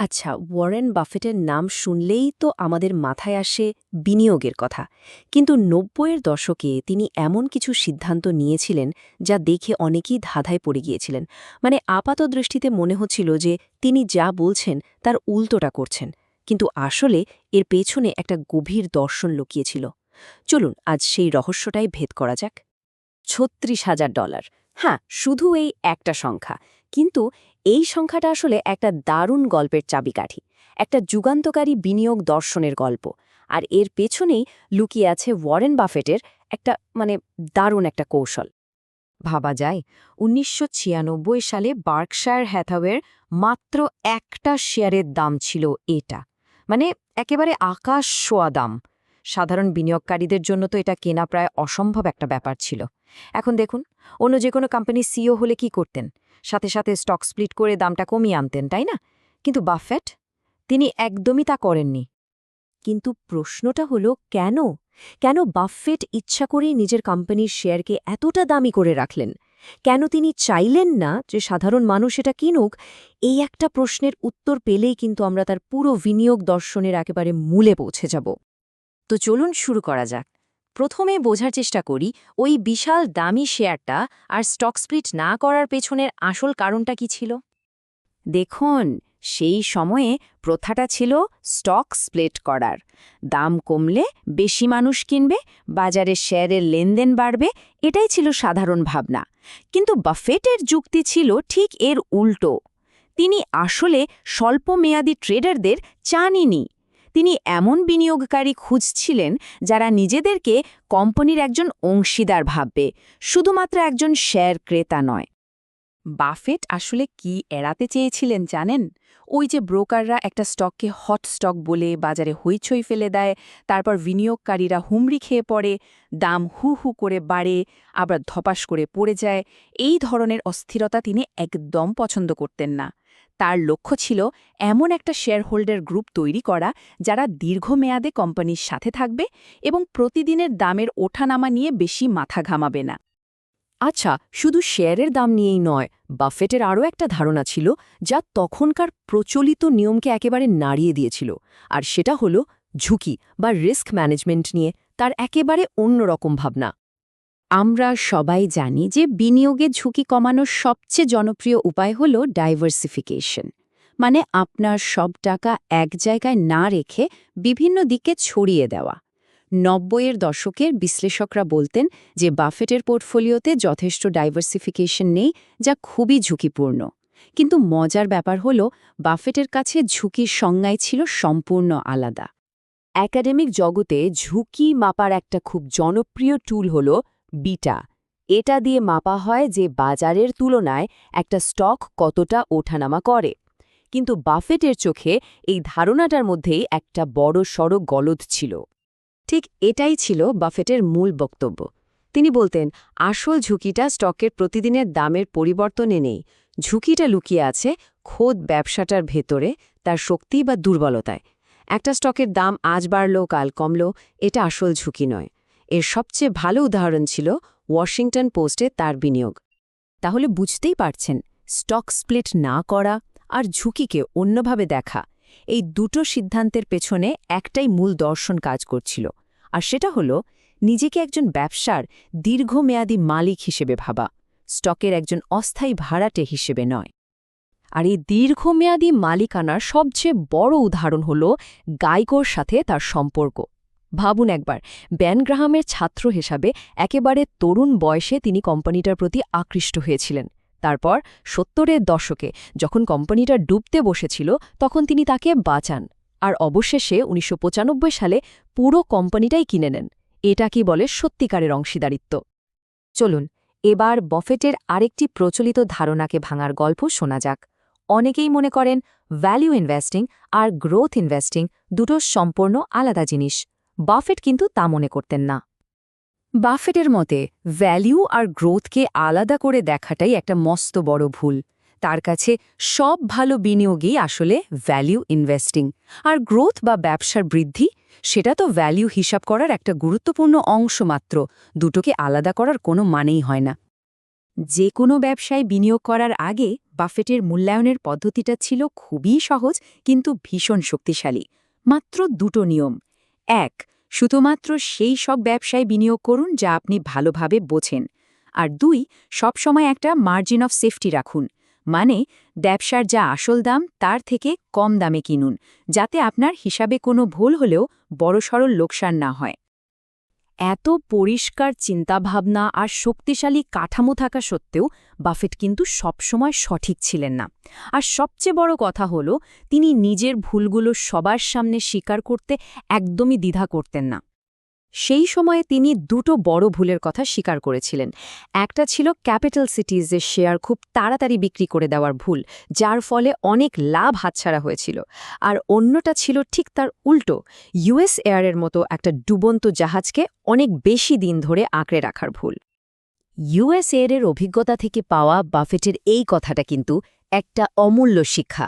আচ্ছা ওয়ারেন বাফেটের নাম শুনলেই তো আমাদের মাথায় আসে বিনিয়োগের কথা। কিন্তু নব্বইয়ের দশকে তিনি এমন কিছু সিদ্ধান্ত নিয়েছিলেন যা দেখে অনেকেই ধাঁধায় পড়ে গিয়েছিলেন। মানে আপাত দৃষ্টিতে মনে হচ্ছিল যে তিনি যা বলছেন তার উল্টোটা করছেন। কিন্তু আসলে এর পেছনে একটা গভীর দর্শন লুকিয়েছিল। চলুন, আজ সেই রহস্যটাই ভেদ করা যাক। ছত্রিশ হাজার ডলার। হ্যাঁ শুধু এই একটা সংখ্যা। কিন্তু এই সংখ্যাটা আসলে একটা দারুণ গল্পের চাবিকাঠি, একটা যুগান্তকারী বিনিয়োগ দর্শনের গল্প। আর এর পেছনেই লুকিয়ে আছে ওয়ারেন বাফেটের একটা মানে দারুণ একটা কৌশল। ভাবা যায়, উনিশশো ছিয়ানব্বই সালে বার্কশায়ার হ্যাথাওয়ের মাত্র একটা শেয়ারের দাম ছিল এটা। মানে একেবারে আকাশ শোয়া দাম। সাধারণ বিনিয়োগকারীদের জন্য তো এটা কেনা প্রায় অসম্ভব একটা ব্যাপার ছিল। এখন দেখুন, অন্য যে কোনো কোম্পানির সিও হলে কি করতেন? সাথে সাথে স্টক স্প্লিট করে দামটা কমিয়ে আনতেন, তাই না? কিন্তু বাফেট, তিনি একদমই তা করেননি। কিন্তু প্রশ্নটা হলো, কেন? কেন বাফেট ইচ্ছা করেই নিজের কোম্পানির শেয়ারকে এতটা দামি করে রাখলেন? কেন তিনি চাইলেন না যে সাধারণ মানুষ এটা কিনুক? এই একটা প্রশ্নের উত্তর পেলেই কিন্তু আমরা তার পুরো বিনিয়োগ দর্শনের একেবারে মূলে পৌঁছে যাব। তো চলুন শুরু করা যাক। প্রথমে বোঝার চেষ্টা করি, ওই বিশাল দামি শেয়ারটা আর স্টক স্প্লিট না করার পেছনের আসল কারণটা কি ছিল? দেখুন, সেই সময়ে প্রথাটা ছিল স্টক স্প্লিট করার। দাম কমলে বেশি মানুষ কিনবে, বাজারে শেয়ারের লেনদেন বাড়বে, এটাই ছিল সাধারণ ভাবনা। কিন্তু বাফেটের যুক্তি ছিল ঠিক এর উল্টো। তিনি আসলে স্বল্পমেয়াদী ট্রেডারদের চানইনি তিনি এমন বিনিয়োগকারী খুঁজছিলেন যারা নিজেদেরকে কোম্পানির একজন অংশীদার ভাববে, শুধুমাত্র একজন শেয়ার ক্রেতা নয়। বাফেট আসলে কি এড়াতে চেয়েছিলেন জানেন? ওই যে ব্রোকাররা একটা স্টককে হট স্টক বলে বাজারে হইচই ফেলে দেয়, তারপর বিনিয়োগকারীরা হুমড়ি খেয়ে পড়ে, দাম হু হু করে বাড়ে, আবার ধপাস করে পড়ে যায়, এই ধরনের অস্থিরতা তিনি একদম পছন্দ করতেন না। তার লক্ষ্য ছিল এমন একটা শেয়ারহোল্ডার গ্রুপ তৈরি করা যারা দীর্ঘমেয়াদে কোম্পানির সাথে থাকবে এবং প্রতিদিনের দামের ওঠানামা নিয়ে বেশি মাথা ঘামাবে না। আচ্ছা শুধু শেয়ারের দাম নিয়েই নয়, বাফেটের আরও একটা ধারণা ছিল যা তখনকার প্রচলিত নিয়মকে একেবারে নাড়িয়ে দিয়েছিল, আর সেটা হল ঝুঁকি বা রিস্ক ম্যানেজমেন্ট নিয়ে, তার একেবারে অন্যরকম ভাবনা। আমরা সবাই জানি যে বিনিয়োগে ঝুঁকি কমানোর সবচেয়ে জনপ্রিয় উপায় হল ডাইভার্সিফিকেশন মানে আপনার সব টাকা এক জায়গায় না রেখে বিভিন্ন দিকে ছড়িয়ে দেওয়া। নব্বইয়ের দশকের বিশ্লেষকরা বলতেন যে বাফেটের পোর্টফোলিওতে যথেষ্ট ডাইভার্সিফিকেশন নেই, যা খুবই ঝুঁকিপূর্ণ। কিন্তু মজার ব্যাপার হল, বাফেটের কাছে ঝুঁকির সংজ্ঞায় ছিল সম্পূর্ণ আলাদা। একাডেমিক জগতে ঝুঁকি মাপার একটা খুব জনপ্রিয় টুল হল বিটা। এটা দিয়ে মাপা হয় যে বাজারের তুলনায় একটা স্টক কতটা ওঠানামা করে। কিন্তু বাফেটের চোখে এই ধারণাটার মধ্যেই একটা বড় সড় গলদ ছিল। ঠিক এটাই ছিল বাফেটের মূল বক্তব্য। তিনি বলতেন, আসল ঝুঁকিটা স্টকের প্রতিদিনের দামের পরিবর্তনে নেই। ঝুঁকিটা লুকিয়ে আছে খোদ ব্যবসাটার ভেতরে, তার শক্তি বা দুর্বলতায়। একটা স্টকের দাম আজ বাড়ল, কাল কমল, এটা আসল ঝুঁকি নয়। এর সবচেয়ে ভালো উদাহরণ ছিল ওয়াশিংটন পোস্টে তার বিনিয়োগ। তাহলে বুঝতেই পারছেন, স্টক স্প্লিট না করা আর ঝুঁকিকে অন্যভাবে দেখা, এই দুটো সিদ্ধান্তের পেছনে একটাই মূল দর্শন কাজ করছিল, আর সেটা হল নিজেকে একজন ব্যবসার দীর্ঘমেয়াদী মালিক হিসেবে ভাবা, স্টকের একজন অস্থায়ী ভাড়াটে হিসেবে নয়। আর এই দীর্ঘমেয়াদী মালিকানার সবচেয়ে বড় উদাহরণ হল গাইকোর সাথে তার সম্পর্ক। ভাবুন একবার, ব্যান গ্রাহামের ছাত্র হিসাবে একেবারে তরুণ বয়সে তিনি কোম্পানিটার প্রতি আকৃষ্ট হয়েছিলেন। তারপর সত্তরের দশকে যখন কোম্পানিটা ডুবতে বসেছিল, তখন তিনি তাকে বাঁচান। আর অবশেষে উনিশশো পঁচানব্বই সালে পুরো কোম্পানিটাই কিনে নেন। এটা কি বলে সত্যিকারের অংশীদারিত্ব? চলুন, এবার বফেটের আরেকটি প্রচলিত ধারণাকে ভাঙার গল্প শোনা যাক। অনেকেই মনে করেন ভ্যালিউ ইনভেস্টিং আর গ্রোথ ইনভেস্টিং দুটো সম্পূর্ণ আলাদা জিনিস। বাফেট কিন্তু তা মনে করতেন না। বাফেটের মতে ভ্যালিউ আর গ্রোথকে আলাদা করে দেখাটাই একটা মস্ত বড় ভুল। তার কাছে সব ভালো বিনিয়োগই আসলে ভ্যালিউ ইনভেস্টিং আর গ্রোথ বা ব্যবসার বৃদ্ধি, সেটা তো ভ্যালিউ হিসাব করার একটা গুরুত্বপূর্ণ অংশ মাত্র, দুটোকে আলাদা করার কোনো মানেই হয় না। যে কোনো ব্যবসায় বিনিয়োগ করার আগে বাফেটের মূল্যায়নের পদ্ধতিটা ছিল খুবই সহজ, কিন্তু ভীষণ শক্তিশালী। মাত্র দুটো নিয়ম। এক শুধুমাত্র সেই সব ব্যবসায় বিনিয়োগ করুন যা আপনি ভালোভাবে বোঝেন। আর দুই, সবসময় একটা মার্জিন অফ সেফটি রাখুন। মানে ব্যবসার যা আসল দাম, তার থেকে কম দামে কিনুন, যাতে আপনার হিসাবে কোনো ভুল হলেও বড়সড় লোকসান না হয়। এত পরিষ্কার চিন্তাভাবনা আর শক্তিশালী কাঠামো থাকা সত্ত্বেও বাফেট কিন্তু সবসময় সঠিক ছিলেন না। আর সবচেয়ে বড় কথা হল, তিনি নিজের ভুলগুলো সবার সামনে স্বীকার করতে একদমই দ্বিধা করতেন না। সেই সময়ে তিনি দুটো বড় ভুলের কথা স্বীকার করেছিলেন। একটা ছিল ক্যাপিটাল সিটিজের শেয়ার খুব তাড়াতাড়ি বিক্রি করে দেওয়ার ভুল, যার ফলে অনেক লাভ হাতছাড়া হয়েছিল। আর অন্যটা ছিল ঠিক তার উল্টো, ইউএস এয়ারের মতো একটা ডুবন্ত জাহাজকে অনেক বেশি দিন ধরে আঁকড়ে রাখার ভুল। ইউএস এয়ারের অভিজ্ঞতা থেকে পাওয়া বাফেটের এই কথাটা কিন্তু একটা অমূল্য শিক্ষা।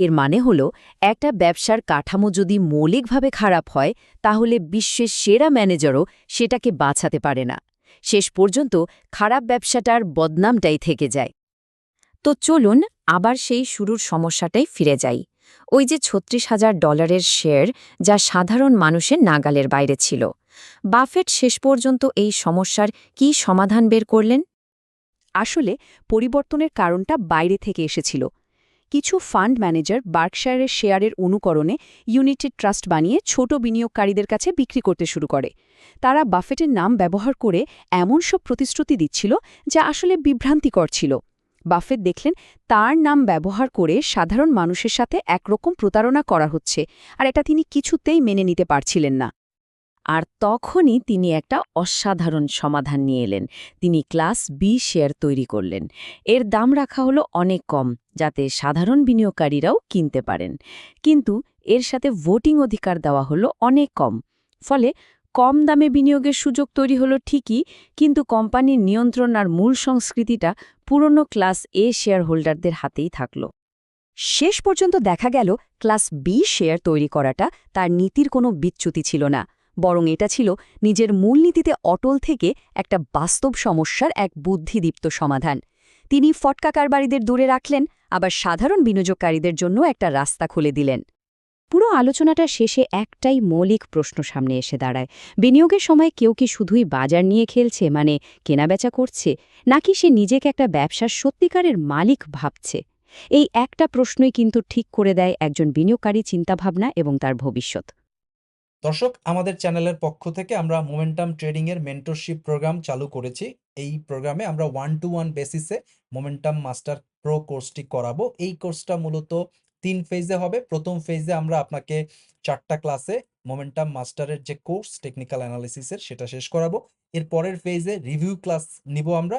এর মানে হল, একটা ব্যবসার কাঠামো যদি মৌলিকভাবে খারাপ হয়, তাহলে বিশ্বের সেরা ম্যানেজারও সেটাকে বাঁচাতে পারে না। শেষ পর্যন্ত খারাপ ব্যবসাটার বদনামটাই থেকে যায়। তো চলুন আবার সেই শুরুর সমস্যাটাই ফিরে যাই। ওই যে ছত্রিশ হাজার ডলারের শেয়ার যা সাধারণ মানুষের নাগালের বাইরে ছিল। বাফেট শেষ পর্যন্ত এই সমস্যার কি সমাধান বের করলেন? আসলে পরিবর্তনের কারণটা বাইরে থেকে এসেছিল। কিছু ফান্ড ম্যানেজার বার্কশায়ারের শেয়ারের অনুকরণে ইউনিটেড ট্রাস্ট বানিয়ে ছোট বিনিয়োগকারীদের কাছে বিক্রি করতে শুরু করে। তারা বাফেটের নাম ব্যবহার করে এমন সব প্রতিশ্রুতি দিচ্ছিল যা আসলে বিভ্রান্তিকর ছিল। বাফেট দেখলেন তার নাম ব্যবহার করে সাধারণ মানুষের সাথে একরকম প্রতারণা করা হচ্ছে আর এটা তিনি কিছুতেই মেনে নিতে পারছিলেন না। আর তখনই তিনি একটা অসাধারণ সমাধান নিয়ে এলেন। তিনি ক্লাস বি শেয়ার তৈরি করলেন। এর দাম রাখা হলো অনেক কম। যাতে সাধারণ বিনিয়োগকারীরাও কিনতে পারেন। কিন্তু এর সাথে ভোটিং অধিকার দেওয়া হলো অনেক কম। ফলে কম দামে বিনিয়োগের সুযোগ তৈরি হলো ঠিকই, কিন্তু কোম্পানির নিয়ন্ত্রণ আর মূল সংস্কৃতিটা পুরনো ক্লাস এ শেয়ার হোল্ডারদের হাতেই থাকল। শেষ পর্যন্ত দেখা গেল, ক্লাস বি শেয়ার তৈরি করাটা তার নীতির কোনো বিচ্যুতি ছিল না। বরং এটা ছিল নিজের মূলনীতিতে অটল থেকে একটা বাস্তব সমস্যার এক বুদ্ধিদীপ্ত সমাধান। তিনি ফটকা কারবারিদের দূরে রাখলেন আবার সাধারণ বিনিয়োগকারীদের জন্য একটা রাস্তা খুলে দিলেন। পুরো আলোচনাটা শেষে একটাই মৌলিক প্রশ্ন সামনে এসে দাঁড়ায়। বিনিয়োগের সময় কেউ কি শুধুই বাজার নিয়ে খেলছে মানে কেনাবেচা করছে, নাকি সে নিজেকে একটা ব্যবসার সত্যিকারের মালিক ভাবছে? এই একটা প্রশ্নই কিন্তু ঠিক করে দেয় একজন বিনিয়োগকারী চিন্তাভাবনা এবং তার ভবিষ্যৎ। দর্শক, আমাদের চ্যানেলের পক্ষ থেকে আমরা মোমেন্টাম ট্রেডিং এর মেন্টরশিপ প্রোগ্রাম চালু করেছি। এই প্রোগ্রামে আমরা ওয়ান টু ওয়ান বেসিসে মোমেন্টাম মাস্টার প্রো কোর্সটি করাবো। এই কোর্সটা মূলত তিন ফেজে হবে। প্রথম ফেজে আমরা আপনাকে চারটা ক্লাসে মোমেন্টাম মাস্টারের যে কোর্স টেকনিক্যাল অ্যানালিসিসের সেটা শেষ করাবো। এর পরের ফেজে রিভিউ ক্লাস নিব আমরা।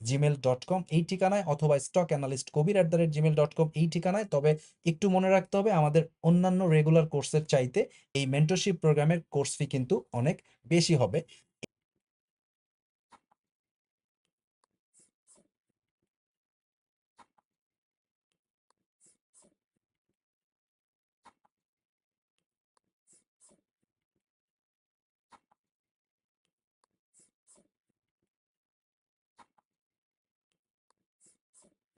Gmail dot com এই ঠিকানায় অথবা stock analyst Kabir at the rate Gmail dot com এই ঠিকানায়। তবে একটু মনে রাখতে হবে, আমাদের অন্যান্য রেগুলার কোর্সের চাইতে এই মেন্টরশিপ প্রোগ্রামের কোর্স ফি কিন্তু অনেক বেশি হবে।